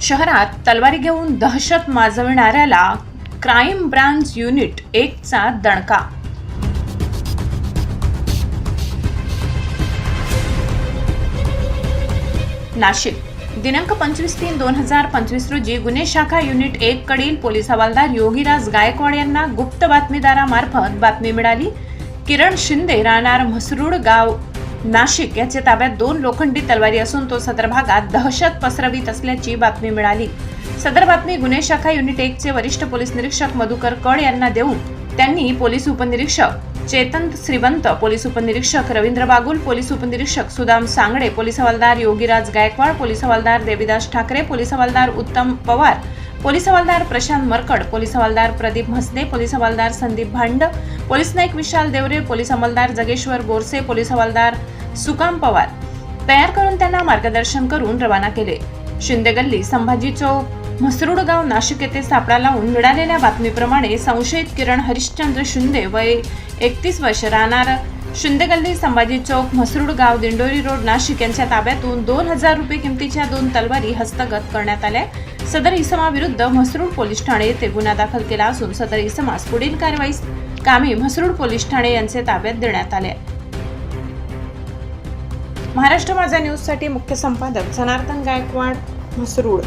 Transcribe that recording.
शहरात तलवारी घेऊन दहशत माजविणाऱ्याला क्राईम ब्रांच युनिट एकचा दणका. नाशिक दिनांक पंचवीस तीन दोन हजार पंचवीस रोजी गुन्हे शाखा युनिट एक कडील पोलीस हवालदार योगीराज गायकवाड यांना गुप्त बातमीदारामार्फत बातमी मिळाली. किरण शिंदे राहणार म्हसरूड गाव नाशिक याच्या ताब्यात दोन लोखंडी तलवारी असून तो सदर भागात दहशत पसरवित असल्याची बातमी मिळाली. सदर बातमी गुन्हे शाखा युनिट एकचे वरिष्ठ पोलीस निरीक्षक मधुकर कड यांना देऊन त्यांनी पोलीस उपनिरीक्षक चेतन श्रीवंत पोलीस उपनिरीक्षक रवींद्र बागुल पोलीस उपनिरीक्षक सुदाम सांगडे पोलीस हवालदार योगीराज गायकवाड पोलीस हवालदार देविदास ठाकरे पोलीस हवालदार उत्तम पवार पोलीस हवालदार प्रशांत मरकड पोलीस हवालदार प्रदीप म्हसने पोलीस हवालदार संदीप भांड पोलीस नाईक विशाल देवरे पोलीस अंमलदार जगेश्वर बोरसे पोलीस हवालदार सुकाम पवार. तयार करून त्यांना मार्गदर्शन करून रवाना केले. शिंदे गल्ली संभाजी चौक म्हसरूड गाव नाशिक येथे सापळा लावून मिळालेल्या बातमीप्रमाणे संशयित किरण हरिश्चंद्र शिंदे वय एकतीस वर्ष राहणार. शिंदे गल्ली संभाजी चौक म्हसरूड गाव दिंडोरी रोड नाशिक यांच्या ताब्यातून दोन हजार रुपये किमतीच्या दोन तलवारी हस्तगत करण्यात आल्या. सदर इसमाविरुद्ध म्हसरूड पोलीस ठाणे येथे गुन्हा दाखल केला असून सदर इसमास पुढील कारवाईस कामी म्हसरूड पोलीस ठाणे यांचे ताब्यात देण्यात आले. महाराष्ट्र माझा न्यूजसाठी मुख्य संपादक जनार्दन गायकवाड म्हसरूड.